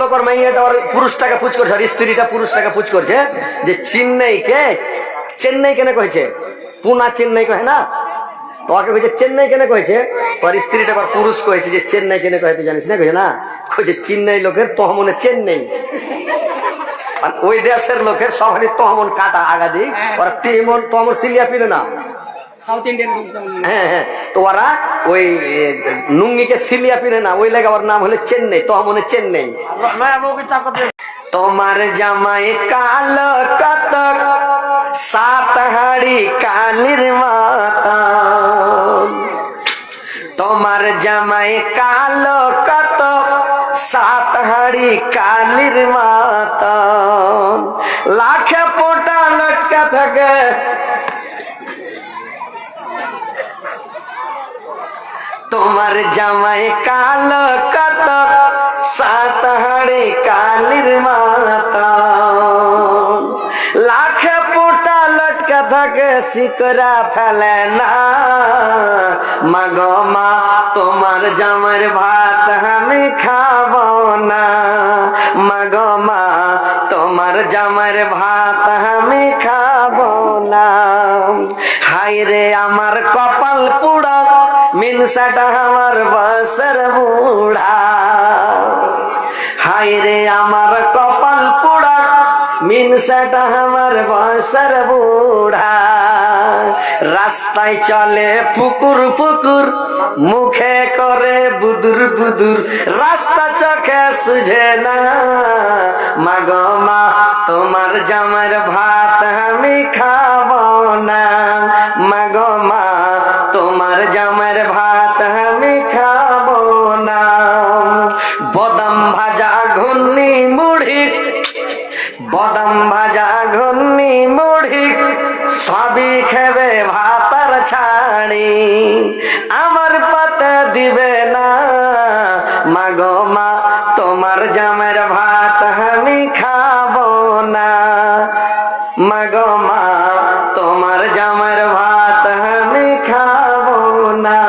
লোকের মাইয়াটা ওর পুরুষটাকে পুচ করছে স্ত্রীটা পুরুষটাকে পুচ করছে, যে চেন্নাইকে, চেন্নাই কেন কয়েছে পুনা চেন্নাই কহে না? তো ওকে কইছে, চেন্নাই কেন কয়েছে তোর স্ত্রীটা আবার পুরুষ কয়েছে যে চেন্নাই কেন কয়ে, তুই জানিস না? কইছে না। কইছে, চেন্নাই লোকের তো মনে চেন্নাই। আর ওই দেশের লোকের সবারই তহমন কাটা আগা আগাদি, ওরা তিমন তহমন সিলিয়া পিলে না। সাউথ ইন্ডিয়ান হ্যাঁ হ্যাঁ তো ওরা ওই নুঙ্গিকে সিলিয়া পিনে না ওই লেগে ওর নাম হলে চেন্নাই তহমনে চেন্নাই। তোমার জামাই কাল কতক সাত হাড়ি কালির মাতা। তোমার জামাই কালো কতক সাত হাড়ি কালির মাতা। লাখে পোটা লটকা থাকে তোমার জামাই কালো কত সাত হাড়ে কালির মাতা লাখ পোটা লটকা থাকে শিকরা ফেলে না। মাগো মা, তোমার জামার ভাত আমি খাব না। মাগো মা, তোমার জামার ভাত আমি খাব না। হাই রে আমার কপাল পুড়া মিনসাটা আমার বসর বুড়া। হাই রে আমার কপাল পুড়া মিনসাটা আমার বসর বুড়া। রাস্তায় চলে ফুকুর ফুকুর মুখে করে বুদুর বুদুর। রাস্তা চোখে সুঝে না, মাগো মা, তোমার জামার ভাত আমি খাব না। মাগো মা, তোমার জামার ঘুন্নি মুড়ি, বদাম ভাজা ঘুন্নি মুড়ি, সবই খেবে ভাতার ছাড়ি। আমার পাতে দিবে না, মাগো মা, তোমার জামের ভাত আমি খাব না। মাগো মা, তোমার জামের ভাত আমি খাব না।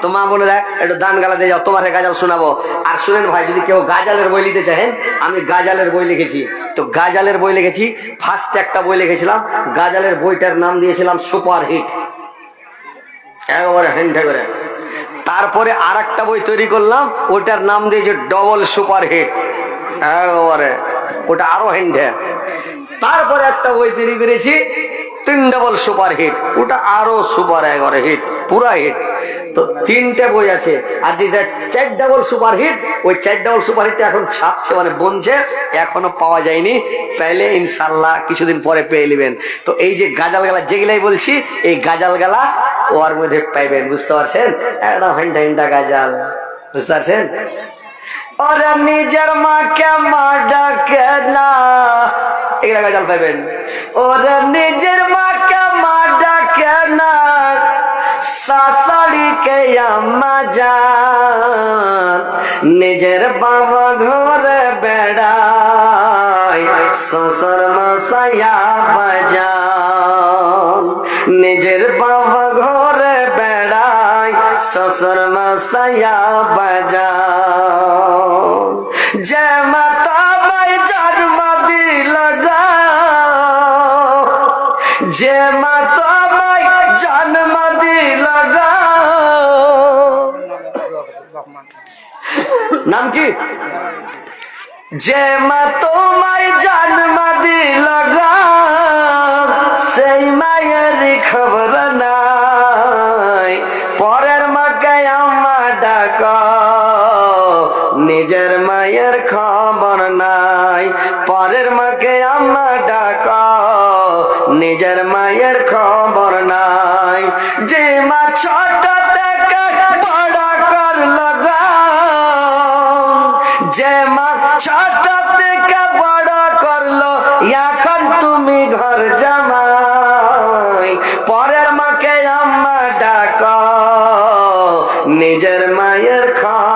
তো মা বলে, দেখ, একটু দান গালা দিয়ে যাও, তোমার গাজাল শোনাবো। আর শুনেন ভাই, যদি কেউ গাজালের বই লিখতে চাহেন, আমি গাজালের বই লিখেছি। তো গাজালের বই লিখেছি ফার্স্ট একটা বই লিখেছিলাম, গাজালের বইটার নাম দিয়েছিলাম সুপার হিট একেবারে হ্যান্ডে করে। তারপরে আর একটা বই তৈরি করলাম ওটার নাম দিয়েছে ডবল সুপার হিট একেবারে, ওটা আরও হ্যান্ডে তারপরে একটা বই তৈরি করেছি তিন ডবল সুপার হিট ওটা আরও সুপার একবারে হিট পুরা হিট তো তিনটে বই আছে। আর যেটা চার ডাবল সুপার হিট ওই চার ডাবল সুপার হিট এখন ছাপছে মানে বনছে, এখনও পাওয়া যায়নি। তাইলে ইনশাল্লাহ কিছুদিন পরে পেয়ে নেবেন। তো এই যে গাজাল গালা, যেগুলাই বলছি, এই গাজাল গালা ওর মধ্যে পাইবেন, বুঝতে পারছেন? একদম হেন্ডা হেন্ডা গাজাল, বুঝতে পারছেন? ওরা নিজের মাকে মা ডাকে না এগুলা গাজাল পাইবেন ওরা নিজের মাকে মা ডাকে না শাশুড়িকে আম্মা যান নিজের বাবা ঘরে বেড়ায় শ্বশুর মশাইয়া বাজান নিজের বাবা ঘরে বেড়ায় শ্বশুর মশাইয়া বাজান যে মা তোমায় জন্ম দিল সেই মায়ের খবর নাই। পরের মাকে আম্মা ডাক, নিজের মায়ের খবর নাই। পরের মাকে আম্মা ডাক, নিজের মায়ের খবর নাই। যে মা ছোট মা ছটা বড় করল। এখন তুমি ঘর পরের মাকে আম্মা ডাক। নিজের মায়ের খবর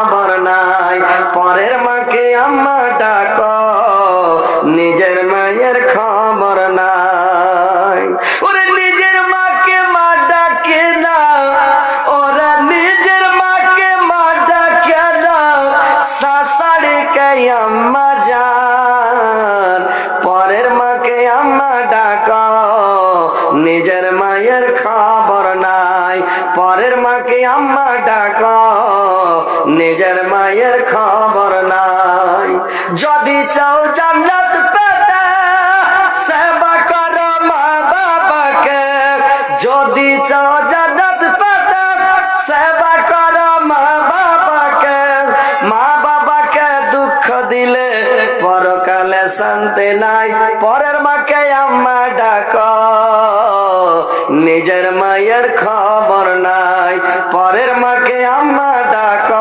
মাকে আম্মা ডাক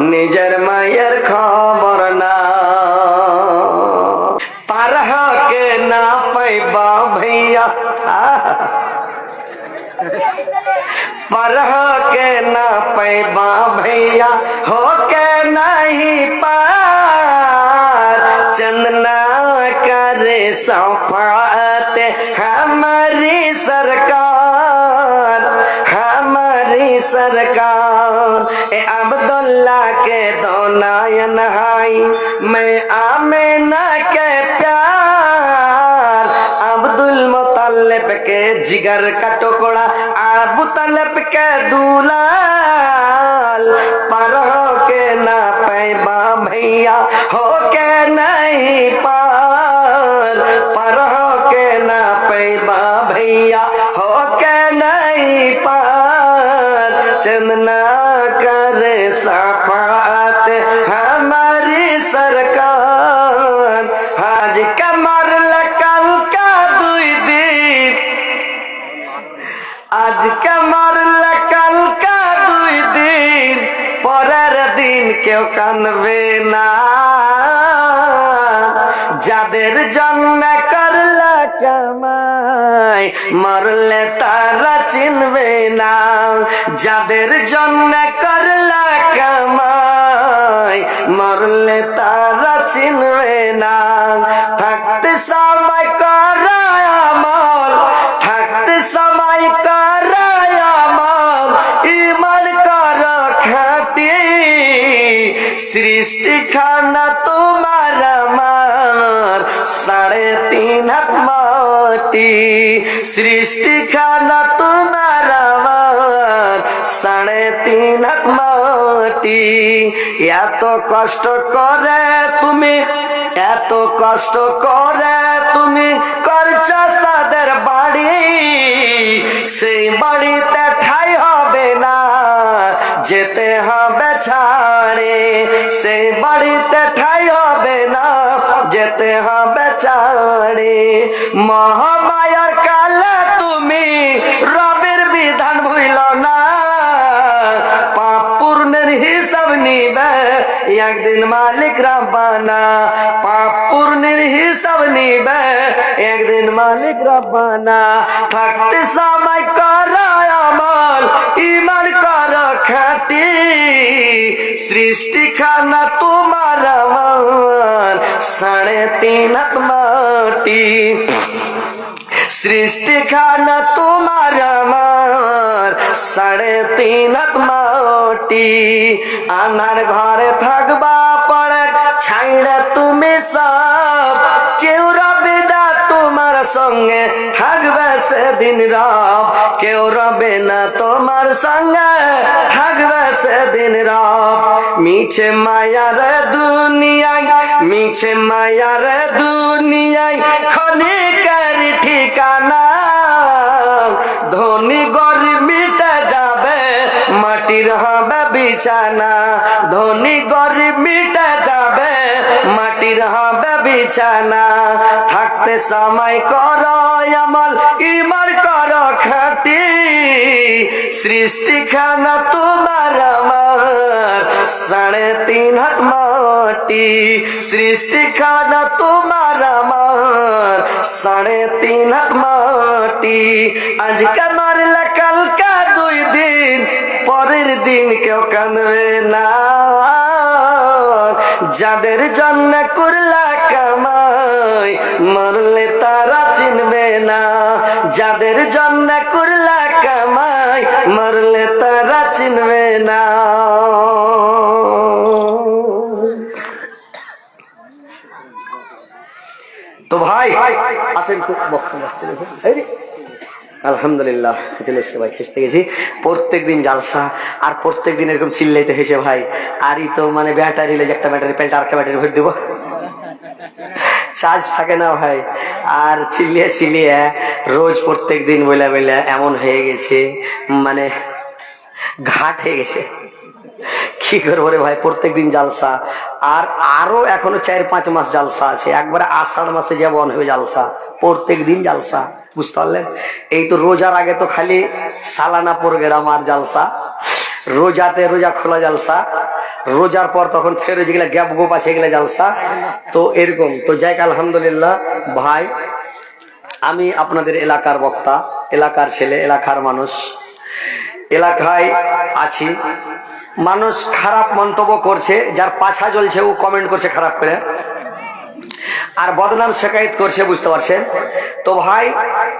নিজের মায়ের খবর না পারহকে না পাইবা भैया परह के ना पैबा भैया हो के नहीं पार चंदना करे सफात हमारी सरकार हमारी सरकार ए अब्दुल्ला के दो नायन हाई मैं आमेना के प्यार अब्दुल मुतल्लिब के जिगर का टुकड़ा अबू तलब के दूलाल पर हो के ना पैबा भैया हो के नहीं पार पर हो के ना पैबा भैया पार चंदना करे सफात हमारी सरकार हाज कमर लकल का दुई दिन আজকে মারলে কালকা দুই দিন পরের দিন কেউ কানবে না যাদের জন্ম করলা কামাই মরলে তারা চিনবে না, যাদের জন্ম করলা কামাই। মরলে তারা চিনবে না, থাকতে সময় করায় থাকতে সময় করায় আমল। ইমান কর খাটি সৃষ্টি খানা তোমার আমার। সাড়ে তিন হাত মাটি সৃষ্টি খানা তোমার আমার। সাড়ে তিন মাটি। এত কষ্ট করে তুমি, এত কষ্ট করে তুমি করছ সাদের বাড়ি। সেই বাড়িতে ঠাই হবে না। যেতে হবে ছাড়ে সেই বাড়িতে ঠাই হবে না যেতে হবে ছাড়ে মহামায়ার কালে তুমি রবের বিধান ভুইল না পাপ পূর্ণের হিসাব নিবে একদিন মালিক রাব্বানা পাপ পূর্ণের হিসাব নিবে। একদিন মালিক রাব্বানা, থাকতে সময় কর আমল ইমান কর খাটি। সৃষ্টি খানা তোমার আমার সাড়ে তিন মাটি। সৃষ্টি খানা তোমার আমার, সাড়ে তিন মাটি। আনার ঘরে থাকবা পড়ে, ছাইড়া তুমি সব, কেউ রবে সঙ্গে থাকবে সেদিন রব। কেউ রবে না তোমার সঙ্গে, থাকবে সেদিন রব। মিছে মায়ার দুনিয়ায়, মিছে মায়ার দুনিয়ায় খনিকার ঠিকানা। ধনী গরিব মিটে যাবে মাটির হবে বিছানা, ধনী গরিব মিটে যাবে, মাটির হবে বিছানা। থাকতে সময় কর, আমল ইমার কর খাটি। সৃষ্টি খানা তোমার আমার, সাড়ে তিন হাত মাটি। সৃষ্টি খানা তোমার আমার, সাড়ে তিন হাত মাটি। আজকে মারলে কালকা পরের দিন কেউ কানবে না। যাদের জন্য করলা কামাই, মরলে তারা চিনবে না। যাদের জন্য করলা কামাই, মরলে তারা চিনবে না। তো ভাই, আসেন বক্তব্য আলহামদুলিল্লাহ চলে এসছে ভাই খেসতে গেছি। প্রত্যেক দিন জালসা, আর প্রত্যেক দিন এরকম চিল্লাইতে হেসে ভাই। আরই তো মানে ব্যাটারি লেগে একটা ব্যাটারি পেলটা আরেকটা ব্যাটারি ভরে দেবো। চার্জ থাকে না ভাই। আর চিল্লিয়ে চিল্লিয়ে রোজ প্রত্যেক দিন বলে বলে এমন হয়ে গেছে মানে ঘাট হয়ে গেছে। কি করব রে ভাই, প্রত্যেক দিন জালসা। আর আরও এখনও চার পাঁচ মাস জালসা আছে। একবারে আষাঢ় মাসে যেমন হবে জালসা, প্রত্যেক দিন জালসা। বুঝতে পারলেন এই তো রোজার আগে তো খালি সালানা প্রোগ্রাম আর জালসা। রোজাতে রোজা খোলা জালসা। রোজার পর তখন ফের যেগুলা গ্যাপ গোপ আছে, এগুলা জালসা। তো এরকম। তো যাই আলহামদুলিল্লাহ, ভাই, আমি আপনাদের এলাকার বক্তা, এলাকার ছেলে, এলাকার মানুষ। এলাকায় আছি। মানুষ খারাপ মন্তব্য করছে, যার পাছা জ্বলছে, ও কমেন্ট করছে খারাপ করে। আর বদনাম শেখায়ত করছে, বুঝতে পারছেন? তো ভাই,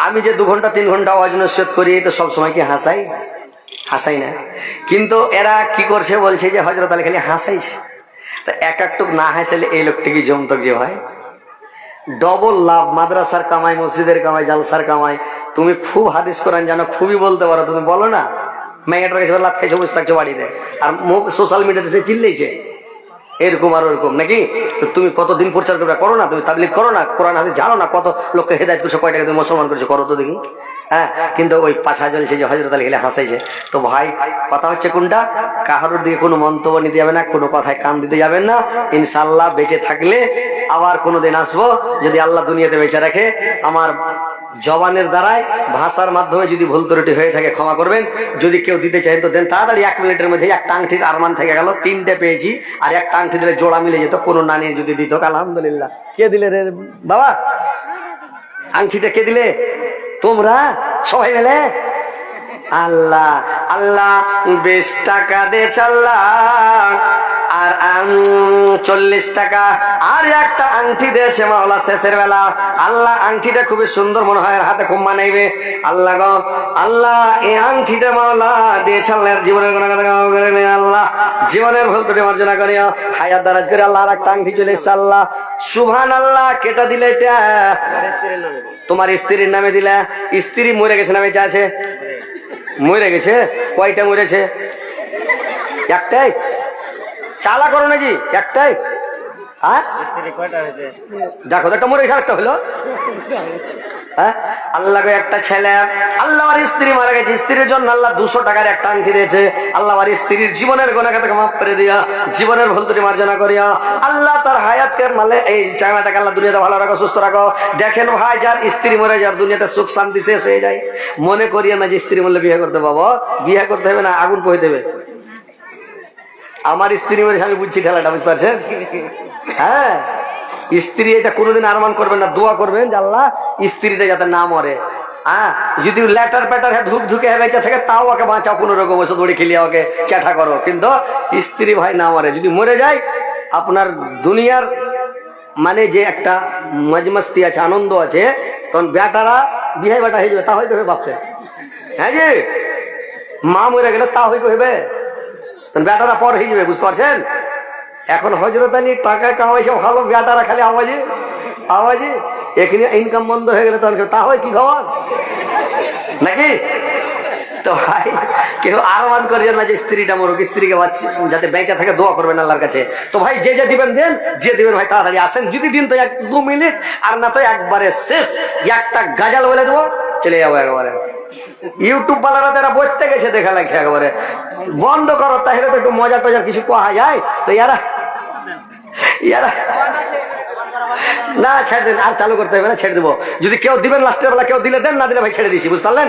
আমি যে দু ঘণ্টা তিন ঘণ্টা আওয়াজ নসিহত করি তো সব সময় কি হাসাই? হাসাই না। কিন্তু এরা কি করছে, বলছে যে হজরত আলী খালি হাসাইছে। তা এক একটুক না হাসাইলে এই লোকটি কি জমতক যে ভাই? ডবল লাভ, মাদ্রাসার কামাই, মসজিদের কামাই, জালসার কামাই। তুমি খুব হাদিস কোরআন জানো, খুবই বলতে পারো। তুমি বলো না মেয়েটার কাছে লাত খাইছে বসে থাকছো বাড়িতে আর সোশ্যাল মিডিয়াতে সে চিল্লেছে এরকম আর ওরকম নাকি? তো তুমি কতদিন প্রচার করবে? করো না, তুমি তাবলিক করো না, কোরআন হাতে জানো না কত লোককে হেদায়ত করছ কয় টাকা তুমি মুসলমান করছ, করো তো দেখি। হ্যাঁ কিন্তু ওই পাছা জ্বলছে যে হজরত আলী গেলে হাসাইছে। তো ভাই, কথা হচ্ছে কোনটা? কাহারোর দিকে কোনো মন্তব্য নিতে যাবে না, কোনো কথায় কান দিতে যাবেন না। ইনশাল্লাহ বেঁচে থাকলে আবার কোনোদিন আসব, যদি আল্লাহ দুনিয়াতে বেঁচে রাখে। আমার জবানের দ্বারাই ভাষার মাধ্যমে যদি ভুল ত্রুটি হয়ে থাকে, ক্ষমা করবেন। যদি কেউ দিতে চান তো দেন। তাড়াতাড়ি এক মিনিটের মধ্যে একটা আংটির আরমান থেকে গেল, তিনটে পেয়েছি। আর একটা আংটি দিলে জোড়া মিলে যেত, কোনো নানির যদি দিত। আলহামদুলিল্লাহ। কে দিলে রে বাবা? আংটিটা কে দিলে? তোমরা সবাই মিলে? আল্লাহ আল্লাহ, বেশ টাকা দে চাল্লা আর চল্লিশ টাকা। আর একটা আংটি দিয়েছে মাওলা শেষের বেলা। আল্লাহ আংটিটা খুবই সুন্দর মনে হয় হাতে খুব মানাইবে। আল্লাহ আল্লাহ এই আংটিটা মাওলা দিয়েছে আল্লাহর জীবনের করে আল্লাহ। জীবনের ভুল ত্রুটি মার্জনা করিও। হায়াত দারাজ করে আল্লাহ আর একটা আংটি চলে এসছে আল্লাহ। সুভান আল্লাহ কেটা দিলে এটা? তোমার স্ত্রীর নামে দিলা। স্ত্রী মরে গেছে নামে আছে মরে গেছে? কয়টা মরেছে? একটাই? চালা করো নাকি? একটাই? হ্যাঁ? দেখো একটা মরে গেছে একটা হলো। হ্যাঁ? আল্লাহ একটা ছেলে। আল্লাহ আর স্ত্রী মারা গেছে। স্ত্রীর জন্য আল্লাহ দুশো টাকার একটা আংটি দিয়েছে। আল্লাহ আর স্ত্রীর জীবনের গোনাকে মাফ করে দিয়া জীবনের ভুল ত্রুটি মার্জনা করিয়া আল্লাহ তার হায়াতকে মালে এই চাঙাটাকে আল্লাহ দুনিয়াতে ভালো রাখো সুস্থ রাখো। দেখেন ভাই যার স্ত্রী মরে যার দুনিয়াতে সুখ শান্তি শেষ হয়ে যায়। মনে করিয়া না যে স্ত্রী মরলে বিয়ে করতে পাবো। বিয়ে করতে হবে না আগুন পহে দেবে। আমার স্ত্রী মরে আমি বুঝছি ঠেলাটা, বুঝতে পারছেন? হ্যাঁ? স্ত্রী এটা কোনোদিন আরমান করবেন না, দোয়া করবেন যে আল্লাহ স্ত্রীটা যাতে না মরে। হ্যাঁ? যদি ল্যাটার প্যাটার হ্যাঁ ধুক ধুকে হ্যাঁ বেঁচে থাকে, তাও ওকে বাঁচাও, কোনো রকম ওষুধ দড়ি খেলিয়ে ওকে চ্যাঠা করো। কিন্তু স্ত্রী ভাই না মরে। যদি মরে যায়, আপনার দুনিয়ার মানে যে একটা মজমস্তি আছে, আনন্দ আছে, তখন বেটারা বিহাই বেটা হয়ে যাবে, তা হয়তো হবে বাপকে হ্যাঁ যে মা মরে গেলে তা হয়তো হবে বেটারা পর হয়ে যাবে, বুঝতে পারছেন? এখন হজরত আলী টাকা কামাইছে ভালো বেটারা খালি আওয়াজে আওয়াজে এখানে ইনকাম বন্ধ হয়ে গেলে তখন তা হয় কি খবর? নাকি? তো ভাই, কেউ না যে স্ত্রীটা মরুক যাতে দোয়া কাছে। তো ভাই, যে যে দিবেন, দেন, যে দিবেন ভাই, তাড়াতাড়ি আসেন। যদি দিন তো এক আর না তো একবারে শেষ। একটা গাজাল বলে দেবো। চলে যাব একবারে। ইউটিউব বালারা তারা বসতে গেছে দেখা লাগছে একবারে। বন্ধ করো, তাহলে তো একটু মজা টজার কিছু কোয়া যায়। তো ইয়ারা ইয়ারা না, ছেড়ে দেন, আর চালু করতে হবে না, ছেড়ে দেবো। যদি কেউ দিবেন লাস্টের বেলা, কেউ দিলে দেন, না দিলে ভাই ছেড়ে দিছি, বুঝতে পারলেন?